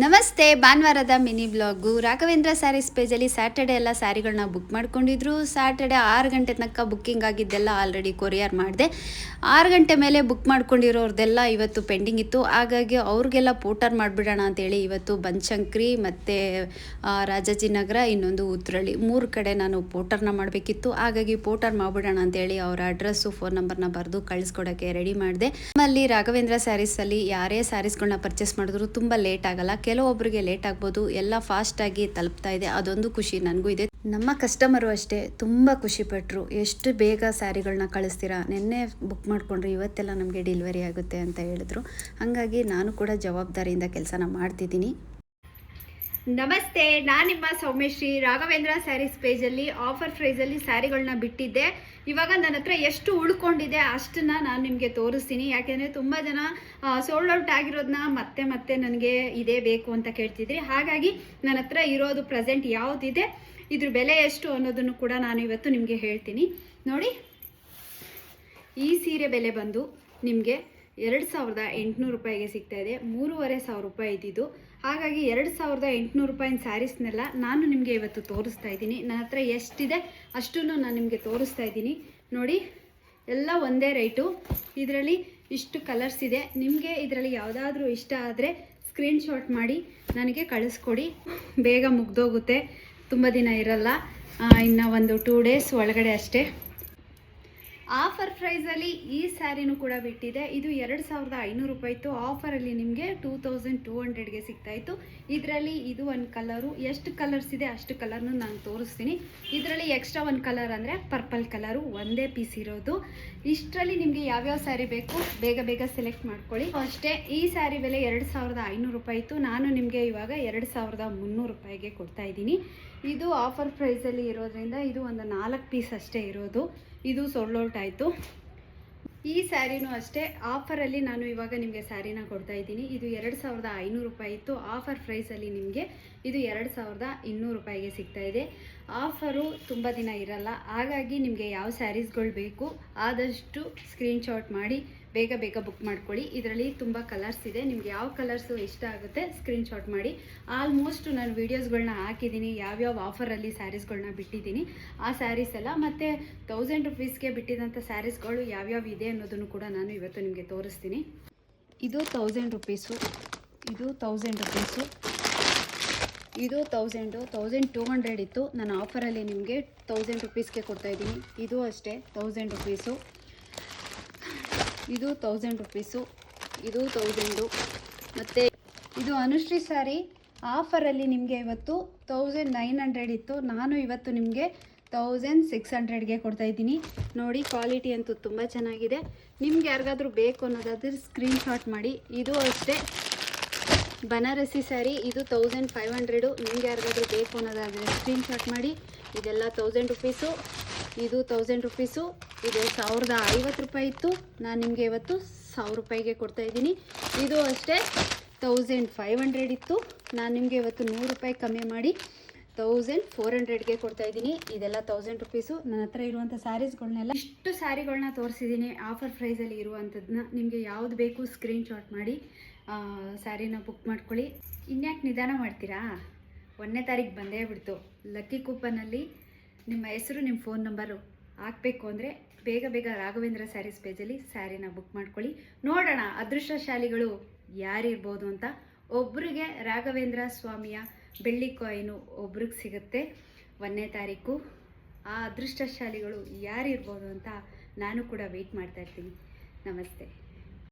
ನಮಸ್ತೆ, ಭಾನುವಾರದ mini blog. Raghavendra sarees ಪೇಜಲ್ಲಿ ಸ್ಯಾಟರ್ಡೆ ಎಲ್ಲ ಸ್ಯಾರಿಗಳನ್ನ ಬುಕ್ ಮಾಡ್ಕೊಂಡಿದ್ರು. ಸ್ಯಾಟರ್ಡೆ ಆರು ಗಂಟೆ ತನಕ ಬುಕ್ಕಿಂಗ್ ಆಗಿದ್ದೆಲ್ಲ ಆಲ್ರೆಡಿ ಕೊರಿಯರ್ ಮಾಡಿದೆ. ಆರು ಗಂಟೆ ಮೇಲೆ ಬುಕ್ ಮಾಡ್ಕೊಂಡಿರೋರ್ದೆಲ್ಲ ಇವತ್ತು ಪೆಂಡಿಂಗ್ ಇತ್ತು. ಹಾಗಾಗಿ ಅವ್ರಿಗೆಲ್ಲ ಪೋಟರ್ ಮಾಡಿಬಿಡೋಣ ಅಂತೇಳಿ ಇವತ್ತು ಬನಶಂಕರಿ ಮತ್ತು ರಾಜಾಜಿನಗರ ಇನ್ನೊಂದು ಉತ್ರಳ್ಳಿ. ಮೂರು ಕಡೆ ನಾನು ಪೋಟರ್ನ ಮಾಡಬೇಕಿತ್ತು. ಹಾಗಾಗಿ ಪೋಟರ್ ಮಾಡಿಬಿಡೋಣ ಅಂತೇಳಿ ಅವರ ಅಡ್ರೆಸ್ಸು ಫೋನ್ ನಂಬರ್ನ ಬರೆದು ಕಳಿಸ್ಕೊಡೋಕ್ಕೆ ರೆಡಿ ಮಾಡಿದೆ. ನಮ್ಮಲ್ಲಿ ರಾಘವೇಂದ್ರ ಸ್ಯಾರೀಸಲ್ಲಿ ಯಾರೇ ಸ್ಯಾರೀಸ್ಗಳನ್ನ ಪರ್ಚೇಸ್ ಮಾಡಿದ್ರು ತುಂಬ ಲೇಟ್ ಆಗಲ್ಲ. ಕೆಲವೊಬ್ಬರಿಗೆ ಲೇಟ್ ಆಗ್ಬೋದು, ಎಲ್ಲ ಫಾಸ್ಟಾಗಿ ತಲುಪ್ತಾ ಇದೆ, ಅದೊಂದು ಖುಷಿ ನನಗೂ ಇದೆ. ನಮ್ಮ ಕಸ್ಟಮರು ಅಷ್ಟೇ ತುಂಬ ಖುಷಿ ಪಟ್ಟರು ಎಷ್ಟು ಬೇಗ ಸ್ಯಾರಿಗಳನ್ನ ಕಳಿಸ್ತೀರಾ? ನಿನ್ನೆ ಬುಕ್ ಮಾಡಿಕೊಂಡ್ರೆ, ಇವತ್ತೆಲ್ಲ ನಮಗೆ ಡೆಲಿವರಿ ಆಗುತ್ತೆ ಅಂತ ಹೇಳಿದ್ರು. ಹಾಗಾಗಿ ನಾನು ಕೂಡ ಜವಾಬ್ದಾರಿಯಿಂದ ಕೆಲಸನ ಮಾಡ್ತಿದ್ದೀನಿ. ನಮಸ್ತೆ, ನಾನು ನಿಮ್ಮ ಸೌಮ್ಯಶ್ರೀ. ರಾಘವೇಂದ್ರ ಸ್ಯಾರೀಸ್ ಪೇಜಲ್ಲಿ, ಆಫರ್ ಪ್ರೈಸಲ್ಲಿ ಸ್ಯಾರಿಗಳನ್ನ ಬಿಟ್ಟಿದ್ದೆ. ಇವಾಗ ನನ್ನ ಹತ್ರ ಎಷ್ಟು ಉಳ್ಕೊಂಡಿದೆ ಅಷ್ಟನ್ನ ನಾನು ನಿಮಗೆ ತೋರಿಸ್ತೀನಿ. ಯಾಕೆಂದರೆ ತುಂಬ ಜನ ಸೋಲ್ಡ್ ಔಟ್ ಆಗಿರೋದನ್ನ ಮತ್ತೆ ಮತ್ತೆ ನನಗೆ ಇದೇ ಬೇಕು ಅಂತ ಕೇಳ್ತಿದ್ರಿ. ಹಾಗಾಗಿ ನನ್ನ ಹತ್ರ ಇರೋದು ಪ್ರೆಸೆಂಟ್ ಯಾವುದಿದೆ, ಇದ್ರ ಬೆಲೆ ಎಷ್ಟು ಅನ್ನೋದನ್ನು ಕೂಡ ನಾನು ಇವತ್ತು ನಿಮಗೆ ಹೇಳ್ತೀನಿ. ನೋಡಿ, ಈ ಸೀರೆ ಬೆಲೆ ಬಂದು ನಿಮಗೆ ಎರಡು ಸಾವಿರದ ಎಂಟುನೂರು ರೂಪಾಯಿಗೆ ಸಿಗ್ತಾ ಇದೆ. ಮೂರುವರೆ ಸಾವಿರ ರೂಪಾಯಿ ಇದ್ದಿದ್ದು. ಹಾಗಾಗಿ ಎರಡು ಸಾವಿರದ ಎಂಟುನೂರು ರೂಪಾಯಿನ ಸ್ಯಾರೀಸ್ನೆಲ್ಲ ನಾನು ನಿಮಗೆ ಇವತ್ತು ತೋರಿಸ್ತಾ ಇದ್ದೀನಿ. ನನ್ನ ಹತ್ರ ಎಷ್ಟಿದೆ ಅಷ್ಟನ್ನು ನಾನು ನಿಮಗೆ ತೋರಿಸ್ತಾ ಇದ್ದೀನಿ. ನೋಡಿ, ಎಲ್ಲ ಒಂದೇ ರೇಟು. ಇದರಲ್ಲಿ ಇಷ್ಟು ಕಲರ್ಸ್ ಇದೆ. ನಿಮಗೆ ಇದರಲ್ಲಿ ಯಾವುದಾದ್ರೂ ಇಷ್ಟ ಆದರೆ ಸ್ಕ್ರೀನ್ಶಾಟ್ ಮಾಡಿ, ನನಗೆ ಕಳಿಸ್ಕೊಡಿ. ಬೇಗ ಮುಗ್ದೋಗುತ್ತೆ. ತುಂಬ ದಿನ ಇರಲ್ಲ. ಇನ್ನು ಒಂದು ಟೂ ಡೇಸ್ ಒಳಗಡೆ ಅಷ್ಟೇ. ಆಫರ್ ಪ್ರೈಸಲ್ಲಿ ಈ ಸ್ಯಾರಿನೂ ಕೂಡ ಬಿಟ್ಟಿದೆ. ಇದು ಎರಡು ಸಾವಿರದ ಐನೂರು ರೂಪಾಯಿ ಇತ್ತು. ಆಫರಲ್ಲಿ ನಿಮಗೆ ಟೂ ತೌಸಂಡ್ ಟೂ ಹಂಡ್ರೆಡ್ಗೆ ಸಿಗ್ತಾ ಇತ್ತು ಇದರಲ್ಲಿ ಇದು ಒಂದು ಕಲರು ಎಷ್ಟು ಕಲರ್ಸ್ ಇದೆ ಅಷ್ಟು ಕಲರ್ನು ನಾನು ತೋರಿಸ್ತೀನಿ. ಇದರಲ್ಲಿ ಎಕ್ಸ್ಟ್ರಾ ಒಂದು ಕಲರ್ ಅಂದರೆ ಪರ್ಪಲ್ ಕಲರು ಒಂದೇ ಪೀಸ್ ಇರೋದು. ಇಷ್ಟರಲ್ಲಿ ನಿಮಗೆ ಯಾವ್ಯಾವ ಸ್ಯಾರಿ ಬೇಕು ಬೇಗ ಬೇಗ ಸೆಲೆಕ್ಟ್ ಮಾಡ್ಕೊಳ್ಳಿ. ಅಷ್ಟೇ, ಈ ಸ್ಯಾರಿ ಬೆಲೆ ಎರಡು ಸಾವಿರದ ಐನೂರು ರೂಪಾಯಿ ಇತ್ತು. ನಾನು ನಿಮಗೆ ಇವಾಗ ಎರಡು ಸಾವಿರದ ಮುನ್ನೂರು ರೂಪಾಯಿಗೆ ಕೊಡ್ತಾ ಇದ್ದೀನಿ. ಇದು ಆಫರ್ ಪ್ರೈಸಲ್ಲಿ ಇರೋದ್ರಿಂದ ಇದು ಒಂದು ನಾಲ್ಕು ಪೀಸ್ ಅಷ್ಟೇ ಇರೋದು. ಇದು ಸೊಳ್ಳೌಟ್ ಆಯಿತು ಈ ಸ್ಯಾರಿನೂ ಅಷ್ಟೇ. ಆಫರಲ್ಲಿ ನಾನು ಇವಾಗ ನಿಮಗೆ ಸ್ಯಾರಿನ ಕೊಡ್ತಾ ಇದ್ದೀನಿ. ಇದು ಎರಡು ಸಾವಿರದ ಐನೂರು ರೂಪಾಯಿ ಇತ್ತು. ಆಫರ್ ಪ್ರೈಸಲ್ಲಿ ನಿಮಗೆ ಇದು ಎರಡು ಸಾವಿರದ ಇನ್ನೂರು ರೂಪಾಯಿಗೆ ಸಿಗ್ತಾ ಇದೆ. ಆಫರು ತುಂಬ ದಿನ ಇರಲ್ಲ. ಹಾಗಾಗಿ ನಿಮಗೆ ಯಾವ ಸ್ಯಾರೀಸ್ಗಳು ಬೇಕು ಆದಷ್ಟು ಸ್ಕ್ರೀನ್ಶಾಟ್ ಮಾಡಿ. ಬೇಗ ಬೇಗ ಬುಕ್ ಮಾಡ್ಕೊಳ್ಳಿ. ಇದರಲ್ಲಿ ತುಂಬ ಕಲರ್ಸ್ ಇದೆ. ನಿಮ್ಗೆ ಯಾವ ಕಲರ್ಸು ಇಷ್ಟ ಆಗುತ್ತೆ ಸ್ಕ್ರೀನ್ಶಾಟ್ ಮಾಡಿ. ಆಲ್ಮೋಸ್ಟ್ ನಾನು ವೀಡಿಯೋಸ್ಗಳನ್ನ ಹಾಕಿದ್ದೀನಿ ಯಾವ್ಯಾವ ಆಫರಲ್ಲಿ ಸ್ಯಾರೀಸ್ಗಳನ್ನ ಬಿಟ್ಟಿದ್ದೀನಿ ಆ ಸ್ಯಾರೀಸ್ ಎಲ್ಲ ಮತ್ತು ತೌಸಂಡ್ ರುಪೀಸ್ಗೆ ಬಿಟ್ಟಿದಂಥ ಸ್ಯಾರೀಸ್ಗಳು ಯಾವ್ಯಾವ ಇದೆ ಅನ್ನೋದನ್ನು ಕೂಡ ನಾನು ಇವತ್ತು ನಿಮಗೆ ತೋರಿಸ್ತೀನಿ. ಇದು ತೌಸಂಡ್ ರುಪೀಸು ಇದು ತೌಸಂಡ್ ರುಪೀಸು ಇದು ತೌಸಂಡು ತೌಸಂಡ್ ಟೂ ಹಂಡ್ರೆಡ್ ಇತ್ತು. ನಾನು ಆಫರಲ್ಲಿ ನಿಮಗೆ ತೌಸಂಡ್ ರುಪೀಸ್ಗೆ ಕೊಡ್ತಾಯಿದ್ದೀನಿ ಇದು ಅಷ್ಟೇ ತೌಸಂಡ್ ರುಪೀಸು ಇದು ತೌಸಂಡ್ ರುಪೀಸು ಇದು ತೌಸಂಡು ಮತ್ತು ಇದು ಅನುಶ್ರೀ ಸ್ಯಾರಿ ಆಫರಲ್ಲಿ ನಿಮಗೆ ಇವತ್ತು ತೌಸಂಡ್ ನೈನ್ ಹಂಡ್ರೆಡ್ ಇತ್ತು. ನಾನು ಇವತ್ತು ನಿಮಗೆ ತೌಸಂಡ್ ಸಿಕ್ಸ್ ಹಂಡ್ರೆಡ್ಗೆ ಕೊಡ್ತಾಯಿದ್ದೀನಿ ನೋಡಿ ಕ್ವಾಲಿಟಿ ಅಂತೂ ತುಂಬ ಚೆನ್ನಾಗಿದೆ. ನಿಮ್ಗೆ ಯಾರಿಗಾದ್ರೂ ಬೇಕು ಅನ್ನೋದಾದ್ರೆ ಸ್ಕ್ರೀನ್ಶಾಟ್ ಮಾಡಿ. ಇದು ಅಷ್ಟೇ. ಬನಾರಸಿ ಸ್ಯಾರಿ ಇದು ತೌಸಂಡ್ ಫೈವ್ ಹಂಡ್ರೆಡು ನಿಮ್ಗೆ ಯಾರಿಗಾದ್ರೂ ಬೇಕು ಅನ್ನೋದಾದರೆ ಸ್ಕ್ರೀನ್ಶಾಟ್ ಮಾಡಿ. ಇದೆಲ್ಲ ತೌಸಂಡ್ ರುಪೀಸು ಇದು ತೌಸಂಡ್ ರುಪೀಸು ಇದು ಸಾವಿರದ ಐವತ್ತು ರೂಪಾಯಿ ಇತ್ತು. ನಾನು ನಿಮಗೆ ಇವತ್ತು ಸಾವಿರ ರೂಪಾಯಿಗೆ ಕೊಡ್ತಾ ಇದ್ದೀನಿ. ಇದು ಅಷ್ಟೇ ತೌಸಂಡ್ ಫೈವ್ ಹಂಡ್ರೆಡ್ ಇತ್ತು. ನಾನು ನಿಮಗೆ ಇವತ್ತು ನೂರು ರೂಪಾಯಿ ಕಮ್ಮಿ ಮಾಡಿ ತೌಸಂಡ್ ಫೋರ್ ಹಂಡ್ರೆಡ್ಗೆ ಕೊಡ್ತಾ ಇದ್ದೀನಿ. ಇದೆಲ್ಲ ತೌಸಂಡ್ ರುಪೀಸು ನನ್ನ ಹತ್ರ ಇರುವಂಥ ಸ್ಯಾರೀಸ್ಗಳನ್ನೆಲ್ಲ ಇಷ್ಟು ಸ್ಯಾರಿಗಳನ್ನ ತೋರಿಸಿದ್ದೀನಿ. ಆಫರ್ ಪ್ರೈಸಲ್ಲಿ ಇರುವಂಥದ್ದನ್ನ ನಿಮಗೆ ಯಾವ್ದು ಬೇಕು ಸ್ಕ್ರೀನ್ಶಾಟ್ ಮಾಡಿ ಸ್ಯಾರಿನ ಬುಕ್ ಮಾಡ್ಕೊಳ್ಳಿ. ಇನ್ಯಾಕೆ ನಿಧಾನ ಮಾಡ್ತೀರಾ? ಒಂದನೇ ತಾರೀಕು ಬಂದೇ ಬಿಡ್ತು. ಲಕ್ಕಿ ಕೂಪನಲ್ಲಿ ನಿಮ್ಮ ಹೆಸರು, ನಿಮ್ಮ ಫೋನ್ ನಂಬರು ಹಾಕಬೇಕು ಅಂದರೆ ಬೇಗ ಬೇಗ ರಾಘವೇಂದ್ರ ಸ್ಯಾರೀಸ್ ಪೇಜಲ್ಲಿ ಸ್ಯಾರಿನ ಬುಕ್ ಮಾಡ್ಕೊಳ್ಳಿ. ನೋಡೋಣ ಅದೃಷ್ಟ ಶಾಲಿಗಳು ಯಾರಿರ್ಬೋದು ಅಂತ. ಒಬ್ಬರಿಗೆ ರಾಘವೇಂದ್ರ ಸ್ವಾಮಿಯ ಬೆಳ್ಳಿ ಕಾಯಿನು ಒಬ್ರಿಗೆ ಸಿಗುತ್ತೆ ಒಂದನೇ ತಾರೀಕು. ಆ ಅದೃಷ್ಟ ಶಾಲಿಗಳು ಯಾರಿರ್ಬೋದು ಅಂತ ನಾನು ಕೂಡ ವೆಯ್ಟ್ ಮಾಡ್ತಾ ಇರ್ತೀನಿ. ನಮಸ್ತೆ.